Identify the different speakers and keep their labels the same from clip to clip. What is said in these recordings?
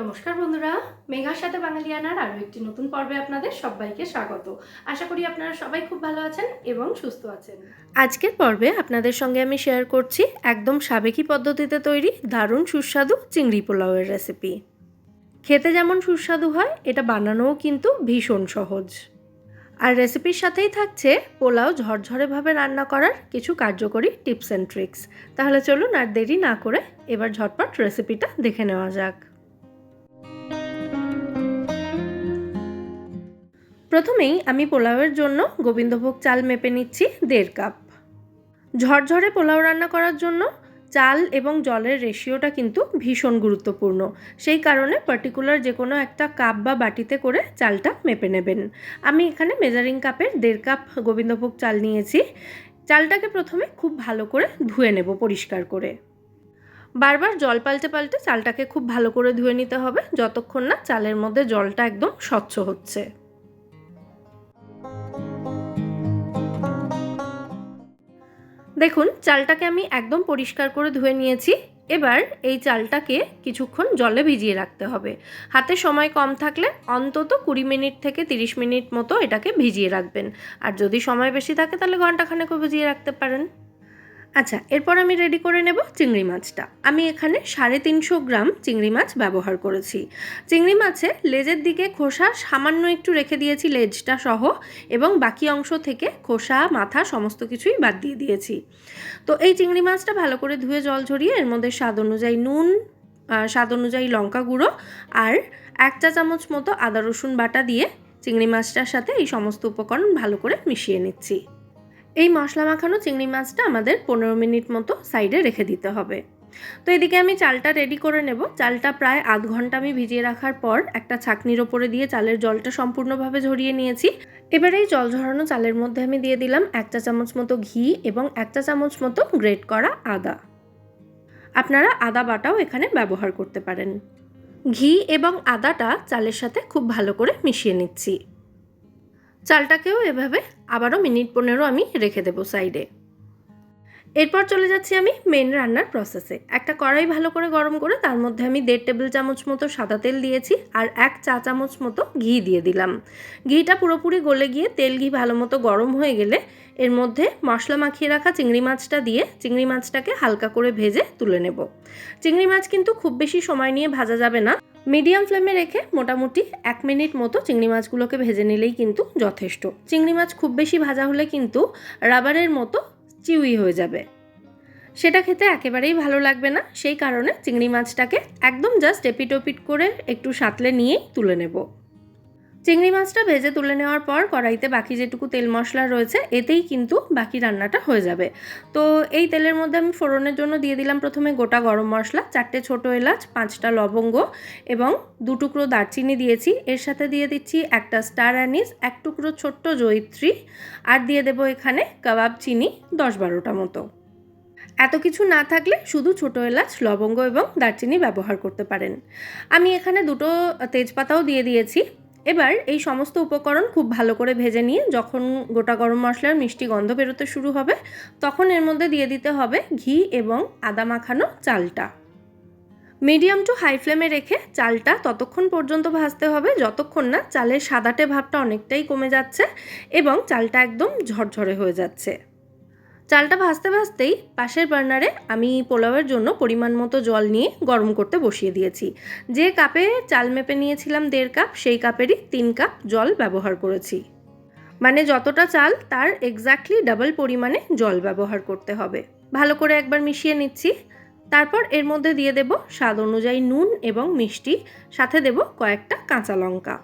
Speaker 1: নমস্কার বন্ধুরা, মেঘার সাথে বাঙালিয়ানার আরও একটি নতুন পর্বে আপনাদের সবাইকে স্বাগত। আশা করি আপনারা সবাই খুব ভালো আছেন এবং সুস্থ আছেন। আজকের পর্বে আপনাদের সঙ্গে আমি শেয়ার করছি একদম সাবেকি পদ্ধতিতে তৈরি দারুণ সুস্বাদু চিংড়ি পোলাওয়ের রেসিপি খেতে যেমন সুস্বাদু হয়, এটা বানানোও কিন্তু ভীষণ সহজ। আর রেসিপির সাথেই থাকছে পোলাও ঝরঝরেভাবে রান্না করার কিছু কার্যকরী টিপস অ্যান্ড ট্রিক্স তাহলে চলুন আর দেরি না করে এবার ঝটপট রেসিপিটা দেখে নেওয়া যাক। প্রথমেই আমি পোলাওয়ের জন্য গোবিন্দভোগ চাল মেপে নিচ্ছি দেড় কাপ। ঝরঝরে পোলাও রান্না করার জন্য চাল এবং জলের রেশিওটা কিন্তু ভীষণ গুরুত্বপূর্ণ। সেই কারণে পার্টিকুলার যে কোনো একটা কাপ বা বাটিতে করে চালটা মেপে নেবেন। আমি এখানে মেজারিং কাপের দেড় কাপ গোবিন্দভোগ চাল নিয়েছি। চালটাকে প্রথমে খুব ভালো করে ধুয়ে নেব পরিষ্কার করে। বারবার জল পাল্টে পাল্টে চালটাকে খুব ভালো করে ধুয়ে নিতে হবে, যতক্ষণ না চালের মধ্যে জলটা একদম স্বচ্ছ হচ্ছে। দেখুন, চালটাকে আমি একদম পরিষ্কার করে ধুয়ে নিয়েছি। এবার এই চালটাকে কিছুক্ষণ জলে ভিজিয়ে রাখতে হবে। হাতে সময় কম থাকলে অন্তত কুড়ি মিনিট থেকে তিরিশ মিনিট মতো এটাকে ভিজিয়ে রাখবেন। আর যদি সময় বেশি থাকে, তাহলে ঘন্টাখানেকও ভিজিয়ে রাখতে পারেন। আচ্ছা এরপর আমি রেডি করে নেব চিংড়ি মাছটা। আমি এখানে সাড়ে তিনশো গ্রাম চিংড়ি মাছ ব্যবহার করেছি। চিংড়ি মাছে লেজের দিকে খোসা সামান্য একটু রেখে দিয়েছি, লেজটা সহ, এবং বাকি অংশ থেকে খোসা, মাথা সমস্ত কিছুই বাদ দিয়ে দিয়েছি। তো এই চিংড়ি মাছটা ভালো করে ধুয়ে জল ঝরিয়ে এর মধ্যে স্বাদ অনুযায়ী নুন স্বাদ অনুযায়ী লঙ্কা গুঁড়ো আর এক চা চামচ মতো আদা রসুন বাটা দিয়ে চিংড়ি মাছটার সাথে এই সমস্ত উপকরণ ভালো করে মিশিয়ে নিচ্ছি। এই মশলা মাখানো চিংড়ি মাছটা আমাদের পনেরো মিনিট মতো সাইডে রেখে দিতে হবে। তো এদিকে আমি চালটা রেডি করে নেব। চালটা প্রায় আধ ঘণ্টা আমি ভিজিয়ে রাখার পর একটা ছাকনির ওপরে দিয়ে চালের জলটা সম্পূর্ণভাবে ঝরিয়ে নিয়েছি। এবার এই জল ঝরানো চালের মধ্যে আমি দিয়ে দিলাম এক চা চামচ মতো ঘি এবং এক চা চামচ মতো গ্রেট করা আদা। আপনারা আদা বাটাও এখানে ব্যবহার করতে পারেন। ঘি এবং আদাটা চালের সাথে খুব ভালো করে মিশিয়ে নিচ্ছি। চালটাকেও এভাবে আবারও মিনিট পনেরো আমি রেখে দেবো সাইডে। এরপর চলে যাচ্ছি আমি মেন রান্নার প্রসেসে একটা কড়াই ভালো করে গরম করে তার মধ্যে আমি দেড় টেবিল চামচ মতো সাদা তেল দিয়েছি আর এক চা চামচ মতো ঘি দিয়ে দিলাম। ঘিটা পুরোপুরি গলে গিয়ে তেল ঘি ভালো মতো গরম হয়ে গেলে এর মধ্যে মশলা মাখিয়ে রাখা চিংড়ি মাছটা দিয়ে চিংড়ি মাছটাকে হালকা করে ভেজে তুলে নেব। চিংড়ি মাছ কিন্তু খুব বেশি সময় নিয়ে ভাজা যাবে না। মিডিয়াম ফ্লেমে রেখে মোটামুটি এক মিনিট মতো চিংড়ি মাছগুলোকে ভেজে নিলেই কিন্তু যথেষ্ট। চিংড়ি মাছ খুব বেশি ভাজা হলে কিন্তু রাবারের মতো চিউই হয়ে যাবে। সেটা খেতে একেবারেই ভালো লাগবে না, সেই কারণে চিংড়ি মাছটাকে একদম জাস্ট এপিটোপিট করে একটু সাঁতলে নিয়েই তুলে নেব। চিংড়ি মাছটা ভেজে তুলে নেওয়ার পর কড়াইতে বাকি যেটুকু তেল মশলা রয়েছে, এতেই কিন্তু বাকি রান্নাটা হয়ে যাবে। তো এই তেলের মধ্যে আমি ফোড়নের জন্য দিয়ে দিলাম প্রথমে গোটা গরম মশলা, চারটে ছোটো এলাচ, পাঁচটা লবঙ্গ এবং দু টুকরো দারচিনি দিয়েছি। এর সাথে দিয়ে দিচ্ছি একটা স্টার অ্যানিস, এক টুকরো ছোট্ট জয়িত্রী আর দিয়ে দেবো এখানে কাবাব চিনি দশ বারোটা মতো। এত কিছু না থাকলে শুধু ছোটো এলাচ, লবঙ্গ এবং দারচিনি ব্যবহার করতে পারেন। আমি এখানে দুটো তেজপাতাও দিয়ে দিয়েছি। এবার এই সমস্ত উপকরণ খুব ভালো করে ভেজে নিয়ে যখন গোটা গরম মশলার মিষ্টি গন্ধ বেরোতে শুরু হবে, তখন এর মধ্যে দিয়ে দিতে হবে ঘি এবং আদা মাখানো চালটা। মিডিয়াম টু হাই ফ্লেমে রেখে চালটা ততক্ষণ পর্যন্ত ভাজতে হবে, যতক্ষণ না চালের সাদাটে ভাবটা অনেকটাই কমে যাচ্ছে এবং চালটা একদম ঝরঝরে হয়ে যাচ্ছে। চালটা ভাজতে ভাজতেই পাশের বার্নারে আমি পোলাওয়ের জন্য পরিমাণ মতো জল নিয়ে গরম করতে বসিয়ে দিয়েছি। যে কাপে চাল মেপে নিয়েছিলাম দেড় কাপ, সেই কাপেরই তিন কাপ জল ব্যবহার করেছি। মানে যতটা চাল, তার এক্স্যাক্টলি ডাবল পরিমাণে জল ব্যবহার করতে হবে। ভালো করে একবার মিশিয়ে নিচ্ছি। তারপর এর মধ্যে দিয়ে দেব স্বাদ অনুযায়ী নুন এবং মিষ্টি, সাথে দেব কয়েকটা কাঁচা লঙ্কা।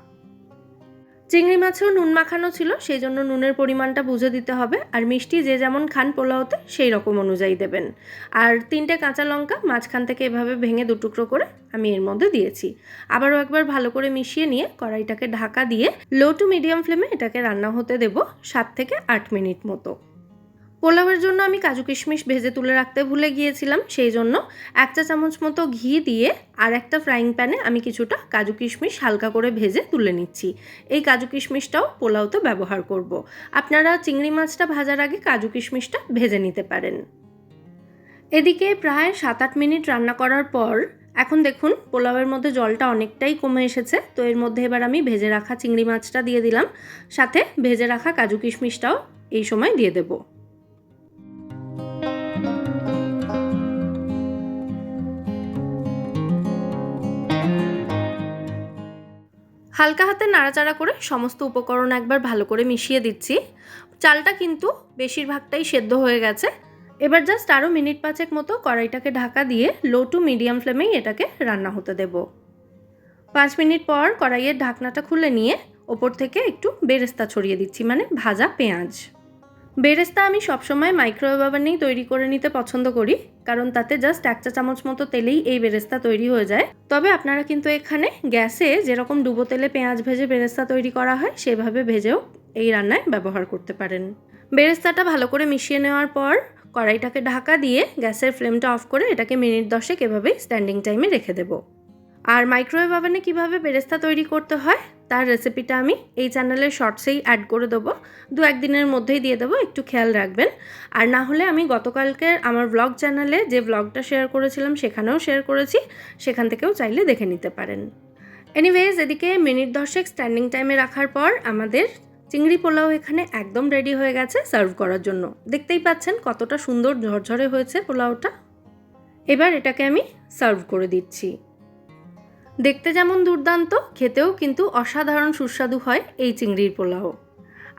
Speaker 1: চিংড়ি মাছেও নুন মাখানো ছিল, সেই জন্য নুনের পরিমাণটা বুঝে দিতে হবে। আর মিষ্টি যে যেমন খান পোলাওতে সেই রকম অনুযায়ী দেবেন। আর তিনটে কাঁচা লঙ্কা মাঝখান থেকে এভাবে ভেঙে দুটুকরো করে আমি এর মধ্যে দিয়েছি। আবারও একবার ভালো করে মিশিয়ে নিয়ে কড়াইটাকে ঢাকা দিয়ে লো টু মিডিয়াম ফ্লেমে এটাকে রান্না হতে দেব সাত থেকে আট মিনিট মতো। পোলাওয়ের জন্য আমি কাজু কিশমিশ ভেজে তুলে রাখতে ভুলে গিয়েছিলাম, সেই জন্য এক চা চামচ মতো ঘি দিয়ে আর একটা ফ্রাইং প্যানে আমি কিছুটা কাজু কিশমিশ হালকা করে ভেজে তুলে নিচ্ছি। এই কাজু কিশমিশটাও পোলাওতে ব্যবহার করব। আপনারা চিংড়ি মাছটা ভাজার আগে কাজু কিশমিশটা ভেজে নিতে পারেন। এদিকে প্রায় সাত আট মিনিট রান্না করার পর, এখন দেখুন পোলাওয়ের মধ্যে জলটা অনেকটাই কমে এসেছে, তো এর মধ্যে এবার আমি ভেজে রাখা চিংড়ি মাছটা দিয়ে দিলাম, সাথে ভেজে রাখা কাজু কিশমিশটাও এই সময় দিয়ে দেব। হালকা হাতে নাড়াচাড়া করে সমস্ত উপকরণ একবার ভালো করে মিশিয়ে দিচ্ছি। চালটা কিন্তু বেশিরভাগটাই সেদ্ধ হয়ে গেছে। এবার জাস্ট আরও মিনিট পাঁচেক মতো কড়াইটাকে ঢাকা দিয়ে লো টু মিডিয়াম ফ্লেমেই এটাকে রান্না হতে দেব। পাঁচ মিনিট পর কড়াইয়ের ঢাকনাটা খুলে নিয়ে ওপর থেকে একটু বেরেস্তা ছড়িয়ে দিচ্ছি মানে ভাজা পেঁয়াজ। বেরেস্তা আমি সবসময় মাইক্রোওয়েভ ওভেনেই তৈরি করে নিতে পছন্দ করি, কারণ তাতে জাস্ট এক চা চামচ মতো তেলেই এই বেরেস্তা তৈরি হয়ে যায়। তবে আপনারা কিন্তু এখানে গ্যাসে যেরকম ডুবো তেলে পেঁয়াজ ভেজে বেরেস্তা তৈরি করা হয়, সেভাবে ভেজেও এই রান্নায় ব্যবহার করতে পারেন। বেরেস্তাটা ভালো করে মিশিয়ে নেওয়ার পর কড়াইটাকে ঢাকা দিয়ে গ্যাসের ফ্লেমটা অফ করে এটাকে মিনিট দশেক এভাবেই স্ট্যান্ডিং টাইমে রেখে দেব। আর মাইক্রোওয়েভ ওভেনে কীভাবে বেরেস্তা তৈরি করতে হয় তার রেসিপিটা আমি এই চ্যানেলের শর্টসেই অ্যাড করে দেবো। দু একদিনের মধ্যেই দিয়ে দেবো, একটু খেয়াল রাখবেন। আর না হলে আমি গতকালকে আমার ব্লগ চ্যানেলে যে ব্লগটা শেয়ার করেছিলাম, সেখানেও শেয়ার করেছি। সেখান থেকেও চাইলে দেখে নিতে পারেন। এনিওয়েজ এদিকে মিনিট দশেক স্ট্যান্ডিং টাইমে রাখার পর আমাদের চিংড়ি পোলাও এখানে একদম রেডি হয়ে গেছে সার্ভ করার জন্য। দেখতেই পাচ্ছেন কতটা সুন্দর ঝরঝরে হয়েছে পোলাওটা। এবার এটাকে আমি সার্ভ করে দিচ্ছি। দেখতে যেমন দুর্দান্ত, খেতেও কিন্তু অসাধারণ সুস্বাদু হয় এই চিংড়ির পোলাও।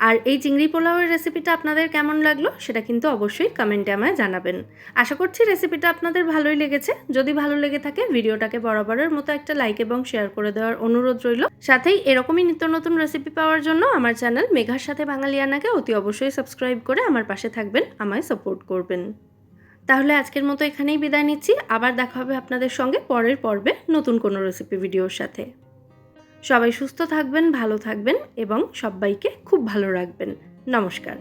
Speaker 1: আর এই চিংড়ি পোলাওয়ের রেসিপিটা আপনাদের কেমন লাগল সেটা কিন্তু অবশ্যই কমেন্টে আমায় জানাবেন। আশা করছি রেসিপিটা আপনাদের ভালোই লেগেছে। যদি ভালো লেগে থাকে, ভিডিওটাকে বরাবরের মতো একটা লাইক এবং শেয়ার করে দেওয়ার অনুরোধ রইল। সাথেই এরকমই নিত্য নতুন রেসিপি পাওয়ার জন্য আমার চ্যানেল মেঘার সাথে বাঙালিয়ানাকে অতি অবশ্যই সাবস্ক্রাইব করে আমার পাশে থাকবেন, আমায় সাপোর্ট করবেন। তাহলে আজকের মতো এখানেই বিদায় নিচ্ছি। আবার দেখা হবে আপনাদের সঙ্গে পরের পর্বে নতুন কোনো রেসিপি ভিডিওর সাথে। সবাই সুস্থ থাকবেন, ভালো থাকবেন এবং সবাইকে খুব ভালো রাখবেন। নমস্কার।